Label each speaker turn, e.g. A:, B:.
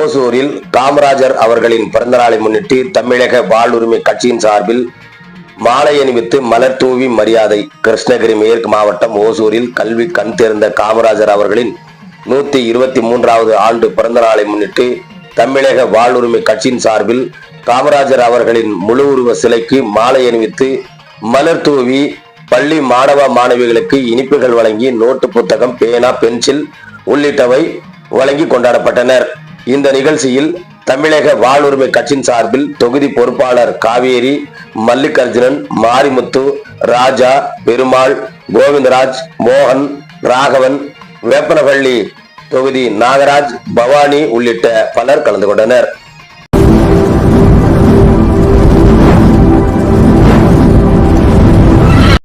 A: ஓசூரில் காமராஜர் அவர்களின் பிறந்தநாளை முன்னிட்டு தமிழக வாழ்வுரிமை கட்சியின் சார்பில் மாலை அணிவித்து மலர் தூவி மரியாதை கிருஷ்ணகிரி மேற்கு மாவட்டம் ஓசூரில் கல்வி கண் தேர்ந்த காமராஜர் அவர்களின் நூத்தி இருபத்தி மூன்றாவது ஆண்டு பிறந்த நாளை முன்னிட்டு தமிழக வாழ்வுரிமை கட்சியின் சார்பில் காமராஜர் அவர்களின் முழு உருவ சிலைக்கு மாலை அணிவித்து மலர் தூவி பள்ளி மாணவ மாணவிகளுக்கு இனிப்புகள் வழங்கி நோட்டு புத்தகம் பேனா பென்சில் உள்ளிட்டவை வழங்கி கொண்டாடப்பட்டனர். இந்த நிகழ்ச்சியில் தமிழக வாழ்வுரிமை கட்சியின் சார்பில் தொகுதி பொறுப்பாளர் காவேரி மல்லிகார்ஜுனன் மாரிமுத்து ராஜா பெருமாள் கோவிந்தராஜ் மோகன் ராகவன் வேப்பனவள்ளி தொகுதி நாகராஜ் பவானி உள்ளிட்ட பலர் கலந்து கொண்டனர்